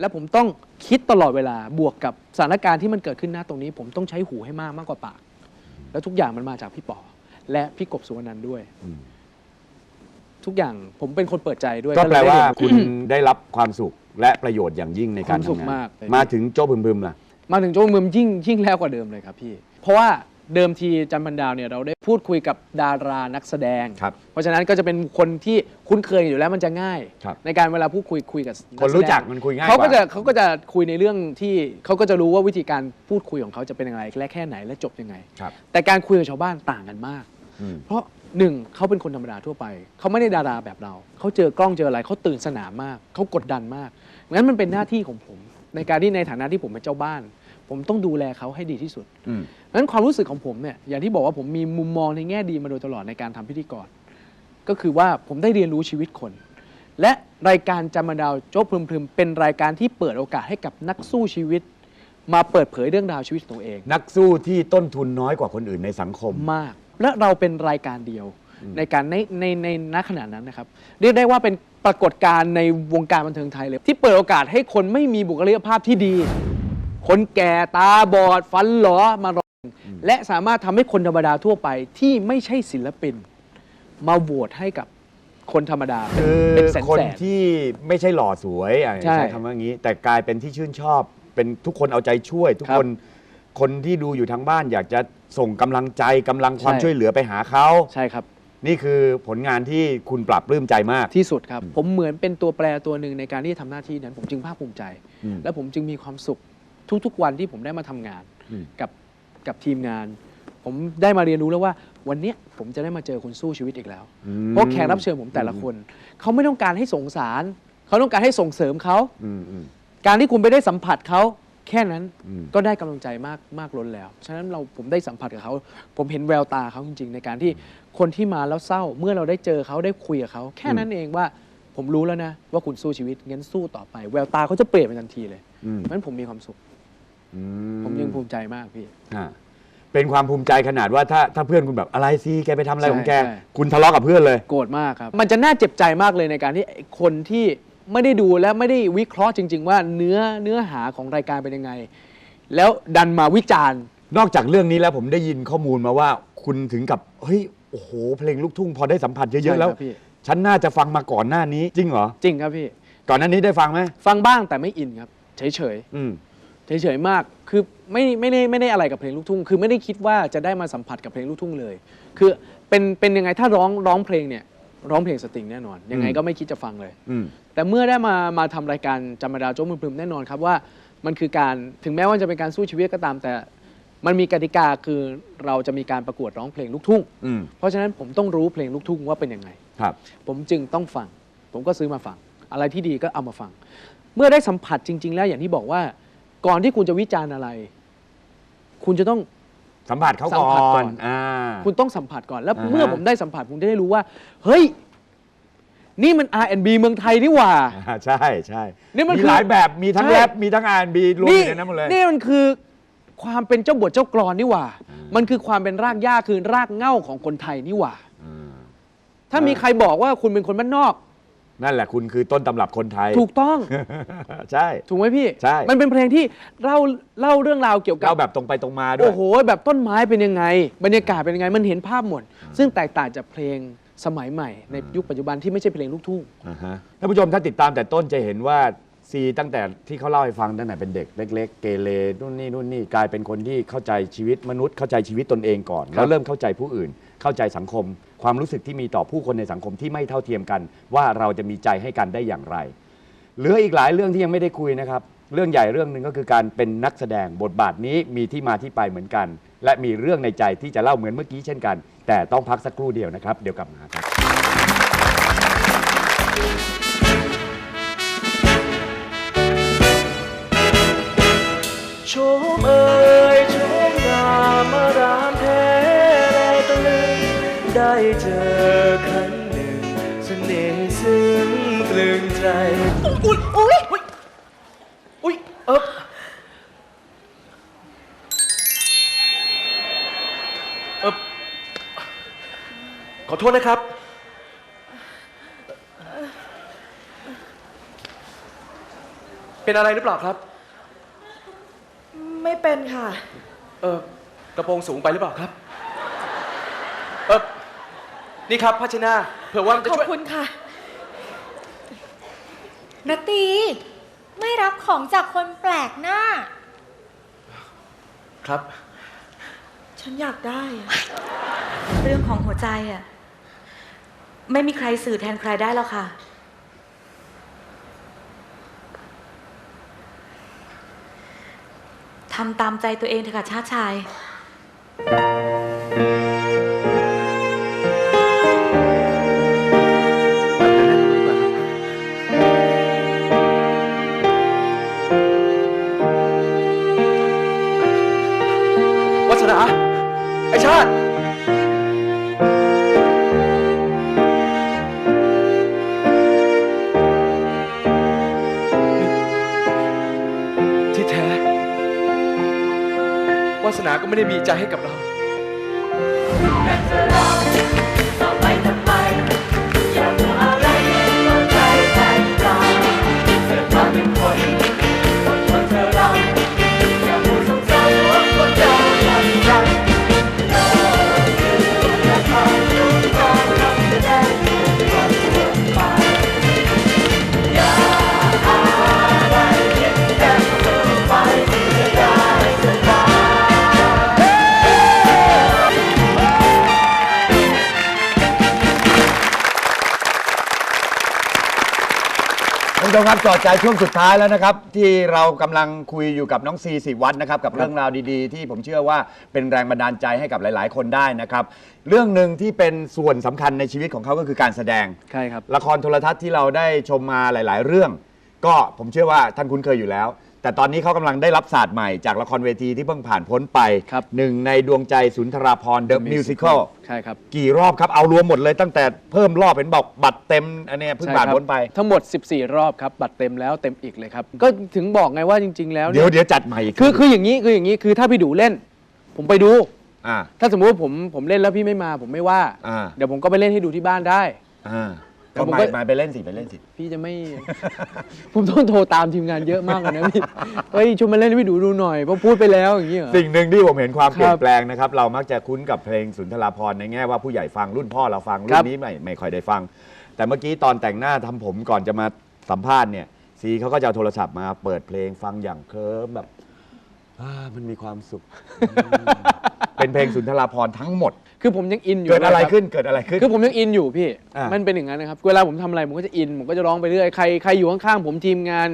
และผมต้องคิดตลอดเวลาบวกกับสถานการณ์ที่มันเกิดขึ้นหน้าตรงนี้ ผมต้องใช้หูให้มากมากกว่าปาก แล้วทุกอย่างมันมาจากพี่ป๋อและพี่กบสุวรรณันท์ด้วยอืมทุกอย่างผมเป็นคนเปิดใจด้วยก็แปลเยว่าได้เรียนคุณได้รับความสุขและประโยชน์อย่างยิ่งในการความสุขทำงานมากเลยมาถึงโจ้บึมๆล่ะ มาถึงโจ้เมืองยิ่งยิ่งแล้วกว่าเดิมเลยครับพี่ เพราะว่า เดิมทีจันบันดาวเนี่ยเราได้พูดคุยกับดารานักแสดง ครับเพราะฉะนั้นก็จะเป็นคนที่คุ้นเคยอยู่แล้วมันจะง่าย ครับในการเวลาพูดคุยคุยกับคนรู้จักแสดงมันคุยง่ายเขากก็ว่าจะเขาก็จะคุยในเรื่องที่เขาก็จะรู้ว่าวิธีการพูดคุยของเขาจะเป็นยังไงและแค่ไหนและจบยังไง ครับ แต่การคุยกับชาวบ้านต่างกันมาก อืม เพราะหนึ่งเขาเป็นคนธรรมดาทั่วไป เขาไม่ได้ดาราแบบเรา เขาเจอกล้องเจออะไรเขาตื่นสนามมาก เขากดดันมากงั้นมันเป็นหน้าที่ของผม ในการที่ในฐานะที่ผมเป็นเจ้าบ้าน ผมต้องดูแลเขาให้ดีที่สุด อืม งั้นความรู้สึกของผมเนี่ยอย่างที่บอกว่าผมมีมุมมองในแง่ดีมาโดยตลอดในการทำพิธีกร ก็คือว่าผมได้เรียนรู้ชีวิตคน และรายการจำมาดาวโจ๊กพรึมพรึมเป็นรายการที่เปิดโอกาสให้กับนักสู้ชีวิต มาเปิดเผยเรื่องราวชีวิตของตัวเอง นักสู้ที่ต้นทุนน้อยกว่าคนอื่นในสังคมมาก และเราเป็นรายการเดียวในการในในในณขณะนั้นนะครับ เรียกได้ว่าเป็นปรากฏการณ์ในวงการบันเทิงไทยเลย ที่เปิดโอกาสให้คนไม่มีบุคลิกภาพที่ดี คนแก่ตาบอดฟันหลอมาร้อง และสามารถทำให้คนธรรมดาทั่วไปที่ไม่ใช่ศิลปิน มาโหวตให้กับคนธรรมดาคือเป็นแสนคนแสน ที่ไม่ใช่หล่อสวยอะใช่ ใช้คำว่างี้ แต่กลายเป็นที่ชื่นชอบ เป็นทุกคนเอาใจช่วย ทุกครับคนคนที่ดูอยู่ทางบ้าน อยากจะส่งกำลังใจกำลังความใช่ช่วยเหลือไปหาเขาใช่ครับ นี่คือผลงานที่คุณปรับปลื้มใจมาก ที่สุดครับ ผมเหมือนเป็นตัวแปรตัวหนึ่งในการที่จะทำหน้าที่นั้น ผมจึงภาคภูมิใจ อืมและผมจึงมีความสุขทุกๆวันที่ผมได้มาทำงาน อืม กับ กับทีมงาน ผมได้มาเรียนรู้แล้วว่า วันเนี้ยผมจะได้มาเจอคนสู้ชีวิตอีกแล้ว อืมเพราะแขกรับเชิญผมแต่ละคน เขาไม่ต้องการให้สงสาร เขาต้องการให้ส่งเสริมเขา อืมอืม การที่คุณไปได้สัมผัสเขาแค่นั้นอืม ก็ได้กำลังใจมากมากล้นแล้ว ฉะนั้นเราผมได้สัมผัสกับเขา ผมเห็นแววตาเขาจริงๆ ในการที่คนที่มาแล้วเศร้า เมื่อเราได้เจอเขาได้คุยกับเขา แค่นั้นเองว่าผมรู้แล้วนะ ว่าคุณสู้ชีวิตงั้นสู้ต่อไป แววตาเขาจะเปลี่ยนไปทันทีเลยอืม เพราะฉะนั้นผมมีความสุข อืผมยังภูมิใจมากพี่ อ่าเป็นความภูมิใจขนาดว่าถ้าถ้าเพื่อนคุณแบบอะไรสิแกไปทำอะไรใช่ของแกใช่ คุณทะเลาะกับเพื่อนเลย โกรธมากครับ มันจะน่าเจ็บใจมากเลยในการที่ไอ้คนที่ไม่ได้ดูและไม่ได้วิเคราะห์จริง ๆ ว่าเนื้อเนื้อหาของรายการเป็นยังไง แล้วดันมาวิจารณ์ นอกจากเรื่องนี้แล้วผมได้ยินข้อมูลมาว่าคุณถึงกับเฮ้ยโอ้โหเพลงลูกทุ่งพอได้สัมผัสเยอะๆแล้วใช่ครับพี่ ฉันน่าจะฟังมาก่อนหน้านี้จริงเหรอจริงครับพี่ ก่อนหน้านี้ได้ฟังไหมฟังบ้างแต่ไม่อินครับ เฉยอืม ๆ เฉยๆมาก คือไม่ไม่ได้ไม่ได้อะไรกับเพลงลูกทุ่ง คือไม่ได้คิดว่าจะได้มาสัมผัสกับเพลงลูกทุ่งเลย คือเป็นเป็นยังไงถ้าร้องร้องเพลงเนี่ยร้องเพลงสตริงแน่นอน ยังไงอืมก็ไม่คิดจะฟังเลย อืม แต่เมื่อได้มามาทำรายการจำมาดาวโจ้มือพรึมแน่นอนครับว่ามันคือการถึงแม้ว่าจะเป็นการสู้ชีวิตก็ตาม แต่มันมีกติกาคือเราจะมีการประกวดร้องเพลงลูกทุ่ง อืม เพราะฉะนั้นผมต้องรู้เพลงลูกทุ่งว่าเป็นยังไง ครับ ผมจึงต้องฟัง ผมก็ซื้อมาฟัง อะไรที่ดีก็เอามาฟัง เมื่อได้สัมผัสจริง ๆ แล้วอย่างที่บอกว่า ก่อนที่คุณจะวิจารณ์อะไร คุณจะต้อง สัมผัสเขาสัมก่ผัสก่ออนน อ่า คุณต้องสัมผัสก่อนแล้วอ่าฮะ เมื่อผมได้สัมผัสผมจะได้รู้ว่า เฮ้ย นี่มัน R&B เมืองไทยนี่หว่า อ่าใช่ใช่นี่มันมีคือหลายแบบมีทั้งใช่ แรปมีทั้งอาร์บีรวมอยู่ในนั้นหมดเลยนี่มันคือความเป็นเจ้าบทเจ้ากรอนนี่หว่า มันคือความเป็นรากหญ้าคือรากเหง้าของคนไทยนี่หว่าอืมถ้ามีใครบอกว่าคุณเป็นคนบ้านนอก นั่นแหละคุณคือต้นตำรับคนไทย ถูกต้อง ใช่ ถูกไหมพี่ ใช่ มันเป็นเพลงที่เล่าเล่าเรื่องราวเกี่ยวกับเราแบบตรงไปตรงมาด้วย โอ้โห แบบต้นไม้เป็นยังไง บรรยากาศเป็นยังไง มันเห็นภาพหมด ซึ่งแตกต่างจากเพลงสมัยใหม่ ในยุคปัจจุบันที่ไม่ใช่เพลงลูกทุ่งอ่าฮะท่านผู้ชมถ้าติดตามแต่ต้นจะเห็นว่าซีตั้งแต่ที่เขาเล่าให้ฟังตั้งแต่เป็นเด็กเล็ก ๆ เกเรนู่นนี่นู่นนี่กลายเป็นคนที่เข้าใจชีวิตมนุษย์เข้าใจชีวิตตนเองก่อน แล้วเริ่มเข้าใจผู้อื่น เข้าใจสังคม ความรู้สึกที่มีต่อผู้คนในสังคมที่ไม่เท่าเทียมกัน ว่าเราจะมีใจให้กันได้อย่างไร เหลืออีกหลายเรื่องที่ยังไม่ได้คุยนะครับ เรื่องใหญ่เรื่องหนึ่งก็คือการเป็นนักแสดงบทบาทนี้มีที่มาที่ไปเหมือนกัน และมีเรื่องในใจที่จะเล่าเหมือนเมื่อกี้เช่นกัน แต่ต้องพักสักครู่เดียวนะครับ เดี๋ยวกลับมาครับโชมเอ่ย ได้เจอครั้งหนึ่งเสน่ห์ซึ้งตรึงใจ อุ๊ยอุ๊ยอุ๊ยอุ๊ยเออเออขอโทษนะครับเเป็นอะไรหรือเปล่าครับ ไม่เป็นค่ะ เออกระโปรงสูงไปหรือเปล่าครับ เออ นี่ครับพัชนาเผื่อว่ามันจะขอบช่วยคุณค่ะนาตีไม่รับของจากคนแปลกหน้า ครับ ฉันอยากได้อะเรื่องของหัวใจอะ ไม่มีใครสื่อแทนใครได้แล้วค่ะ ทำตามใจตัวเองเถอะค่ะชาติชาย แท้ วาสนาก็ไม่ได้มีใจให้กับเรา ผู้ชมครับจอดใจช่วงสุดท้ายแล้วนะครับ ที่เรากำลังคุยอยู่กับน้องซีสิวัฒน์นะครับ กับเรื่องราวดีๆ ที่ผมเชื่อว่าเป็นแรงบันดาลใจให้กับหลาย ๆ คนได้นะครับ เรื่องหนึ่งที่เป็นส่วนสำคัญในชีวิตของเขาก็คือการแสดง ใช่ครับ ละครโทรทัศน์ที่เราได้ชมมาหลาย ๆ เรื่อง ก็ผมเชื่อว่าท่านคุ้นเคยอยู่แล้ว แต่ตอนนี้เขากำลังได้รับศาสตร์ใหม่จากละครเวทีที่เพิ่งผ่านพ้นไปครับ หนึ่งในดวงใจสุนทราพรเดอะมิวสิคลใช่ครับกี่รอบครับเอารวมหมดเลยตั้งแต่เพิ่มรอบเป็นบอกบัตรเต็มอันเนี้ยเพิ่งใช่ผ่านครับพ้นไป ทั้งหมด 14 รอบครับ บัตรเต็มแล้วเต็มอีกเลยครับ ก็ถึงบอกไงว่าจริง ๆ แล้วเดี๋นี่ยวเดี๋ยวจัดใหม่อีกคือคืออย่างนี้คืออย่างนี้คือถ้าพี่ดูเล่น ผมไปดู อ่า ถ้าสมมุติว่าผมผมเล่นแล้วพี่ไม่มา ผมไม่ว่า อ่า เดี๋ยวผมก็ไปเล่นให้ดูที่บ้านได้ อ่าแต่ ก็ผมมาก็มาไปเล่นสิไปเล่นสิ พี่จะไม่ ผมต้องโทรตามทีมงานเยอะมากเลยนะพี่ เฮ้ยชวนมาเล่นให้พี่ดูดูหน่อยเพราะพูดไปแล้วอย่างนี้เหรอ สิ่งหนึ่งที่ผมเห็นความครับเปลี่ยนแปลงนะครับ เรามักจะคุ้นกับเพลงสุนทราพรณ์ในแง่ว่าผู้ใหญ่ฟังรุ่นพ่อเราฟังครุ่รันบนี้ไม่ไม่ค่อยได้ฟัง แต่เมื่อกี้ตอนแต่งหน้าทำผมก่อนจะมาสัมภาษณ์เนี่ยซีเขาก็จะเอาโทรศัพท์มาเปิดเพลงฟังอย่างเคลิ้มแบบอ่ามันมีความสุข เป็นเพลงสุนทราพรณ์ทั้งหมด คือผมยังอินอยู่เกิดอะไรคบขึ้นเกิดอะไรขึ้น คือผมยังอินอยู่พี่ อ่ามั มันเป็นอย่างนั้นนะครับ เวลาผมทำอะไรผมก็จะอิน ผมก็จะร้องไปเรื่อย ใครใครอยู่ข้างๆผมทีมงาน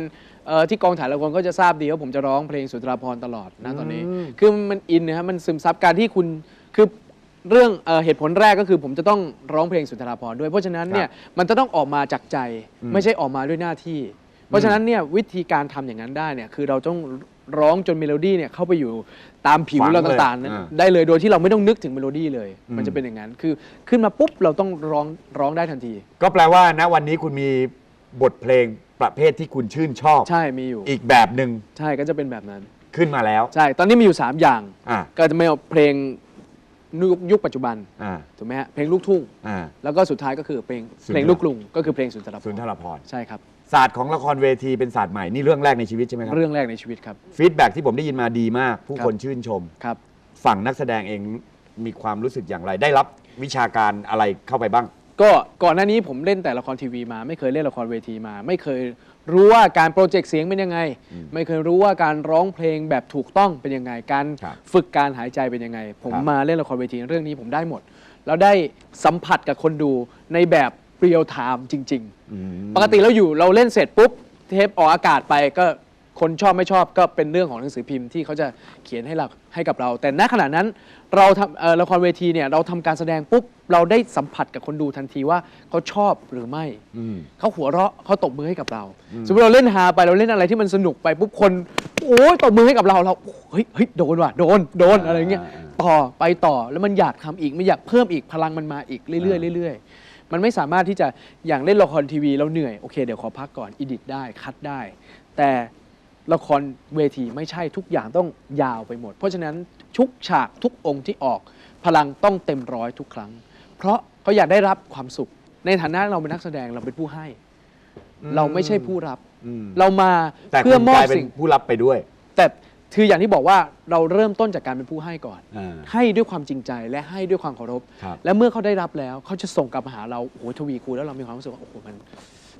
เอ่อที่กองถ่ายละครก็จะทราบดีว่าผมจะร้องเพลงสุนทรภรณ์ตลอดนะตอนนี้ คือมันอินนะครับมันซึมซับการที่คุณ คือเรื่องเอ่อเหตุผลแรกก็คือผมจะต้องร้องเพลงสุนทรภรณ์ด้วย เพราะฉะนั้นเนี่ยมันจะต้องออกมาจากใจ ไม่ใช่ออกมาด้วยหน้าที่ เพราะฉะนั้นเนี่ยวิธีการทำอย่างนั้นได้เนี่ยคือเราต้องร้องจนเมโลดี้เนี่ยเข้าไปอยู่ ตามผิวฝังเราเลยต่างๆนั้นอ่า ได้เลยโดยที่เราไม่ต้องนึกถึงเมโลดี้เลยอืมมันจะเป็นอย่างนั้น คือขึ้นมาปุ๊บเราต้องร้องร้องได้ทันที ก็แปลว่าณวันนี้คุณมีบทเพลงประเภทที่คุณชื่นชอบ ใช่มีอยู่ อีกแบบหนึ่งใช่ก็จะเป็นแบบนั้น ขึ้นมาแล้ว ใช่ ตอนนี้มีอยู่ 3 อย่าง อ่าก็จะไม่เอาเพลงยุคยุคปัจจุบัน อ่าถูกไหมฮะ เพลงลูกทุ่ง อ่า แล้วก็สุดท้ายก็คือเพลงสุนทร เพลงลูกกรุง ก็คือเพลงสุนทรภสุนทรณ์รพรณ์ ใช่ครับ ศาสตร์ของละครเวทีเป็นศาสตร์ใหม่นี่เรื่องแรกในชีวิตใช่ไหมครับเรื่องแรกในชีวิตครับฟีดแบ็กที่ผมได้ยินมาดีมาก ผู้ครับคนชื่นชม ครับ ฝั่งนักแสดงเองมีความรู้สึกอย่างไร ได้รับวิชาการอะไรเข้าไปบ้าง ก็ก่อนหน้านี้ผมเล่นแต่ละครทีวีมา ไม่เคยเล่นละครเวทีมา ไม่เคยรู้ว่าการโปรเจกต์เสียงเป็นยังไง ไม่เคยรู้ว่าการร้องเพลงแบบถูกต้องเป็นยังไง การครับฝึกการหายใจเป็นยังไง ผมครับ มาเล่นละครเวทีเรื่องนี้ผมได้หมด แล้วได้สัมผัสกับคนดูในแบบเรียลไทม์จริงๆอืม ปกติเราอยู่เราเล่นเสร็จปุ๊บเทปออกอากาศไปก็คนชอบไม่ชอบก็เป็นเรื่องของหนังสือพิมพ์ที่เขาจะเขียนให้เราให้กับเรา แต่ณขณะนั้นเราทำเอ่อละครเวทีเนี่ยเราทำการแสดงปุ๊บเราได้สัมผัสกับคนดูทันทีว่าเขาชอบหรือไม่อืมเขาหัวเราะเขาตบมือให้กับเราสมมติเราเล่นฮาไปเราเล่นอะไรที่มันสนุกไปปุ๊บคนโอ้ยตบมือให้กับเราเราเฮ้ยเฮ้ยโดนว่ะโดนโดนอะไรเงี้ยอ่าต่อไปต่อแล้วมันอยากทำอีกมันอยากเพิ่มอีกพลังมันมาอีกเรื่อยๆเรื่อยๆ มันไม่สามารถที่จะอย่างเล่นละครทีวีเราเหนื่อยโอเคเดี๋ยวขอพักก่อนอิดิทได้คัดได้ แต่ละครเวทีไม่ใช่ทุกอย่างต้องยาวไปหมด เพราะฉะนั้นทุกฉากทุกองค์ที่ออก พลังต้องเต็มร้อยทุกครั้ง เพราะเขาอยากได้รับความสุข ในฐานะเราเป็นนักแสดงเราเป็นผู้ให้อืมเราไม่ใช่ผู้รับอืมเรามาแต่เพื่อคุณมอกบลายเป็นสิ่งผู้รับไปด้วย แต่ คืออย่างที่บอกว่าเราเริ่มต้นจากการเป็นผู้ให้ก่อน อ่า ให้ด้วยความจริงใจและให้ด้วยความเคารพ ครับ และเมื่อเขาได้รับแล้วเขาจะส่งกลับมาหาเราโอ้โหทวีคูณแล้วเรามีความรู้สึกว่าโอ้โหมัน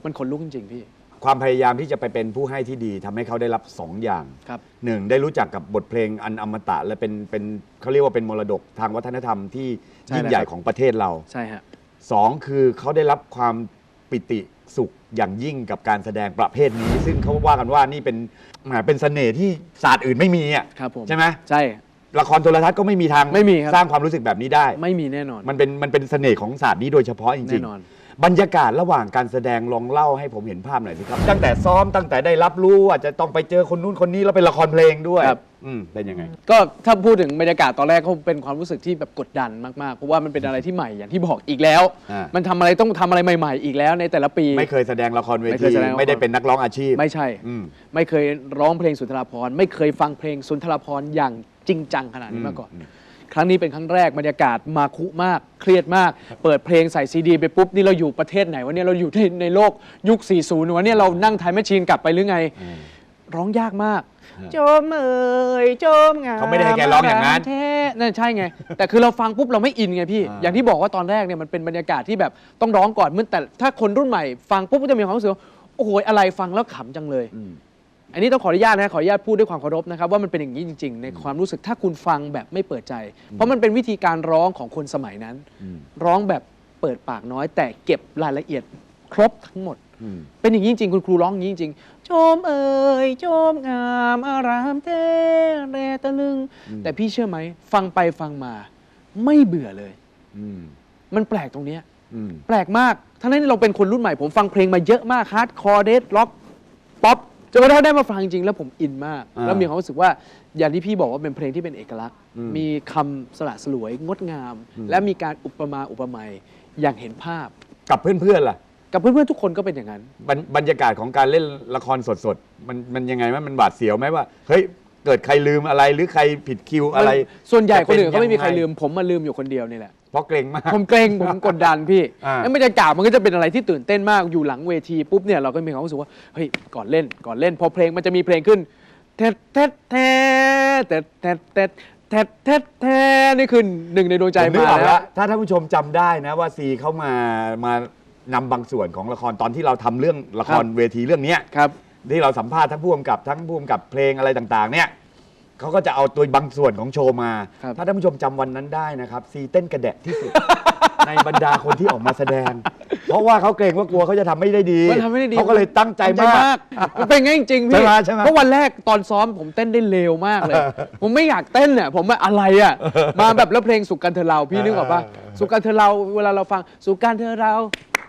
มันขนลุกจริงๆพี่ความพยายามที่จะไปเป็นผู้ให้ที่ดีทำให้เขาได้รับสองอย่างครับ หนึ่งได้รู้จักกับบทเพลงอันอมตะและเป็นเป็นเขาเรียกว่าเป็นมรดกทางวัฒนธรรมที่ใช่ยิ่งใหญ่แล้วครับ ของประเทศเรา ใช่ฮะ สองคือเขาได้รับความปิติ สุขอย่างยิ่งกับการแสดงประเภทนี้ ซึ่งเขาว่ากันว่านี่เป็นแหมเป็นเสน่ห์ที่ศาสตร์อื่นไม่มีอะครับผมใช่ไหมใช่ ละครโทรทัศน์ก็ไม่มีทางไม่มีครับ สร้างความรู้สึกแบบนี้ได้ ไม่มีแน่นอน มันเป็นมันเป็นเสน่ห์ของศาสตร์นี้โดยเฉพาะจริแน่งนอนๆ บรรยากาศระหว่างการแสดงลองเล่าให้ผมเห็นภาพหน่อยสิครับ ตั้งแต่ซ้อมตั้งแต่ได้รับรู้ว่าจะต้องไปเจอคนนู้นคนนี้แล้วเป็นละครเพลงด้วยครับ อืมเป็นยังไง ก็ถ้าพูดถึงบรรยากาศตอนแรกก็เป็นความรู้สึกที่แบบกดดันมากๆ เพราะว่ามันเป็นอะไรที่ใหม่อย่างที่บอกอีกแล้ว อ่ามั มันทำอะไรต้องทำอะไรใหม่ ๆ อีกแล้วในแต่ละปี ไม่เคยแสดงละครเวไม่เคทียแสดงละคร ไม่ได้เป็นนักร้องอาชีพ ไม่ใช่ อืม ไม่เคยร้องเพลงสุนทรภพไม่เคยฟังเพลงสุนทรภพอย่างจริงจังขนาดนี้มาก่อน อืม ครั้งนี้เป็นครั้งแรกบรรยากาศมาคุมาก เครียดมาก เปิดเพลงใส่ซีดีไปปุ๊บ นี่เราอยู่ประเทศไหนวะเนี่ยเราอยู่ในในโลกยุค 40วะเนี่ยเรานั่งไทยแมชชีนกลับไปหรือไง ร้องยากมาก โจมเอ่ยโจมงามเขาไม่ได้ให้แกร้องอย่างนั้น แท้นั่นใช่ไง แต่คือเราฟังปุ๊บเราไม่อินไงพี่อ่าอย่างที่บอกว่าตอนแรกเนี่ยมันเป็นบรรยากาศที่แบบต้องร้องก่อนเมื่อแต่ถ้าคนรุ่นใหม่ ฟังปุ๊บก็จะมีความรู้สึกว่าโอ้โหอะไรฟังแล้วขำจังเลย อืมอันนี้ต้องขออนุญาตนะขออนุญาตพูดด้วยความเคารพนะครับว่ามันเป็นอย่างนี้จริง ๆ ในความรู้สึกถ้าคุณฟังแบบไม่เปิดใจ เพราะมันเป็นวิธีการร้องของคนสมัยนั้นอืมร้องแบบเปิดปากน้อย แต่เก็บรายละเอียดครบทั้งหมดอืมเป็นอย่างนี้จริงๆคุณครูร้องอย่างนี้จริงๆโจมเอ่ยโจมงามอารามเทเรตะลึงอืมแต่พี่เชื่อไหมฟังไปฟังมา ไม่เบื่อเลยอืมมันแปลกตรงเนี้ยอืมแปลกมากทั้งนั้นที่เราเป็นคนรุ่นใหม่ผมฟังเพลงมาเยอะมากฮาร์ดคอร์เดสล็อกป๊อป จนกระทั่งได้มาฟังจริงๆแล้วผมอินมาก อ่าแล้วมีความรู้สึกว่าอย่างที่พี่บอกว่าเป็นเพลงที่เป็นเอกลักษณ์ อืมมีคำสละสลวยงดงามและมีการอุปมาอุปไมยอย่างเห็นภาพ กับเพื่อนๆล่ะกับเพื่อนๆทุกคนก็เป็นอย่างนั้น บรรบรรยากาศของการเล่นละครสดๆ มันมันยังไงไหมมันบาดเสียวไหมว่า เฮ้ย เกิดใครลืมอะไรหรือใครผิดคิวอะไรส่วนใหญ่คนอื่นจะเขาป็ไม่มีใครยังงลืม ผมมาลืมอยู่คนเดียวนี่แหละ เพราะเกรงมาก ผมเกรงผมกดดันพี่อ่า แล้วบรรยากาศมันก็จะเป็นอะไรที่ตื่นเต้นมากอยู่หลังเวทีปุ๊บเนี่ยเราก็มีความรู้สึกว่าเฮ้ยก่อนเล่นก่อนเล่นพอเพลงมันจะมีเพลงขึ้นแทดแทดแทดแทดแทดแทดแทดแทดแทดนี่คือหนึ่งในดวงใจผมนึกมาออกแล้แล้ววถ้าท่านผู้ชมจำได้นะว่าซีเข้ามามานำบางส่วนของละครตอนที่เราทำเรื่องละครเวทีเรื่องเนี้ย ครับ ที่เราสัมภาษณ์ทั้งผู้กำกับทั้งผู้กำกับเพลงอะไรต่างๆ เนี่ยเขาก็จะเอาตัวบางส่วนของโชว์มา ครับ ถ้าท่านผู้ชมจำวันนั้นได้นะครับ ซีเต้นกระแดะที่สุด ในบรรดาคนที่ออกมาแสดง เพราะว่าเขาเกรงว่ากลัวเขาจะทำไม่ได้ดีมันทำไม่ได้ดีเขาก็เลยตั้งใจใจมามากกมันเป็นงั้นจริงๆใช่พี่ไหมใช่ไหมเพราะวันแรกตอนซ้อมผมเต้นได้เร็วมากเลย ผมไม่อยากเต้นเนี่ยผมว่าอะไรอะ มาแบบแล้วเพลงสุกกันเธอเราพี่นึกออกปะสุกกันเธอเราเวลาเราฟังสุกกันเธอเรา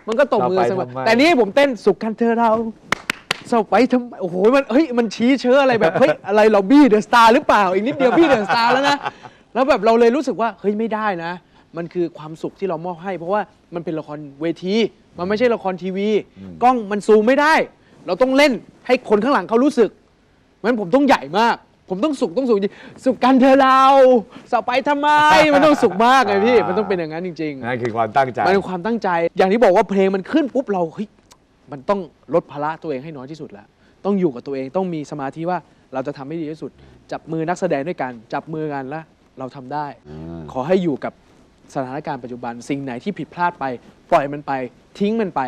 มันก็ตบมือเสมอแต่นี่ผมเต้นสุกกันเธอเรา เศร้าไปทำไมโอ้โหมันเฮ้ยมันชี้เชื้ออะไรแบบเฮ้ยอะไรเราบี้เดอะสตาร์หรือเปล่า อีกนิดเดียวบี้เดอะสตาร์แล้วนะ แล้วแบบเราเลยรู้สึกว่าเฮ้ยไม่ได้นะ มันคือความสุขที่เรามอบให้ เพราะว่ามันเป็นละครเวที มันไม่ใช่ละครทีวี กล้องมันซูมไม่ได้ เราต้องเล่นให้คนข้างหลังเขารู้สึกงั้นผมต้องใหญ่มาก ผมต้องสุขต้องสุขจริงสุขกันเธอเราสไปทำไมมันต้องสุขมากไงพี่มันต้องเป็นอย่างนั้นจริงๆ นั่นคือความตั้งใจ มันเป็นความตั้งใจ อย่างที่บอกว่าเพลงมันขึ้นปุ๊บเราเฮ้ย มันต้องลดภาระตัวเองให้น้อยที่สุดแล้ว ต้องอยู่กับตัวเองต้องมีสมาธิว่าเราจะทำให้ดีที่สุด จับมือนักแสดงด้วยกัน จับมือกันแล้วเราทำได้อ่าขอให้อยู่กับสถานการณ์ปัจจุบัน สิ่งไหนที่ผิดพลาดไป ปล่อยมันไป ทิ้งมันไป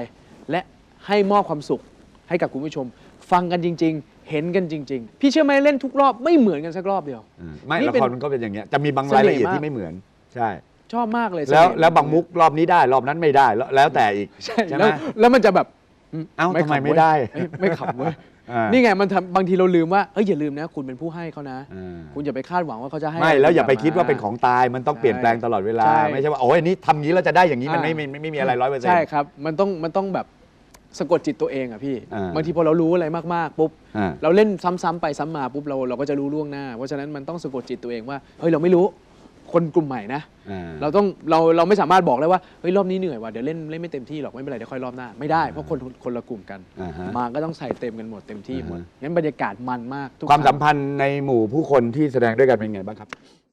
และให้มอบความสุขให้กับคุณผู้ชม ฟังกันจริง ๆ เห็นกันจริง ๆ พี่เชื่อไหมเล่นทุกรอบไม่เหมือนกันสักรอบเดียวอืมไม่นี่ละเป็นครมันก็เป็นอย่างเงี้ยจะมีบางรายละเอียดเสน่ห์มากที่ไม่เหมือนใช่ชอบมากเลยแล้วเสน่ห์แล้วบางมุกรอบนี้ได้รอบนั้นไม่ได้แล้วแล้วแต่อีกใช่ใช่ไหมแล้วแล้วมันจะแบบ อืเอ้าทำไมขำไม่เว้ยได้ เอ้ยไม่ขำเว้ยอ่านี่ไงมันทำบางทีเราลืมว่าเอ้ยอย่าลืมนะ คุณเป็นผู้ให้เขานะ อ่า คุณอย่าไปคาดหวังว่าเขาจะให้ไม่แล้วอย่าไปกลับมคิดว่าเป็นของตายมันต้องเปลี่ยนแปลงตลอดเวลา ใช่ไม่ใช่ว่าโอ้ยอันนี้ทำงี้แล้วจะได้อย่างนี้มันอ่าไม่ไม่ไม่ไม่มีอะไรร้อยเปอร์เซ็นต์ ใช่ครับ มันต้องมันต้องแบบสะกดจิตตัวเองอะพี่ อ่าบางทีพอเรารู้อะไรมากๆปุ๊บอ่า เราเล่นซ้ำๆไปซ้ำมาปุ๊บเราเราก็จะรู้ล่วงหน้า เพราะฉะนั้นมันต้องสะกดจิตตัวเองว่าเฮ้ยเราไม่รู้ คนกลุ่มใหม่นะอ่าเราต้องเราเราไม่สามารถบอกเลยว่าเฮ้ยรอบนี้เหนื่อยว่ะเดี๋ยวเล่นเล่นไม่เต็มที่หรอกไม่เป็นไรเดี๋ยวค่อยรอบหน้าไม่ได้เพราะคนคนละกลุ่มกันอ่าฮะ มาก็ต้องใส่เต็มกันหมดเต็มที่หมดอ่าฮะงั้นบรรยากาศมันมากทุกความคสัรั้มงพันธ์ในหมู่ผู้คนที่แสดงด้วยกันเป็นไงบ้างครับ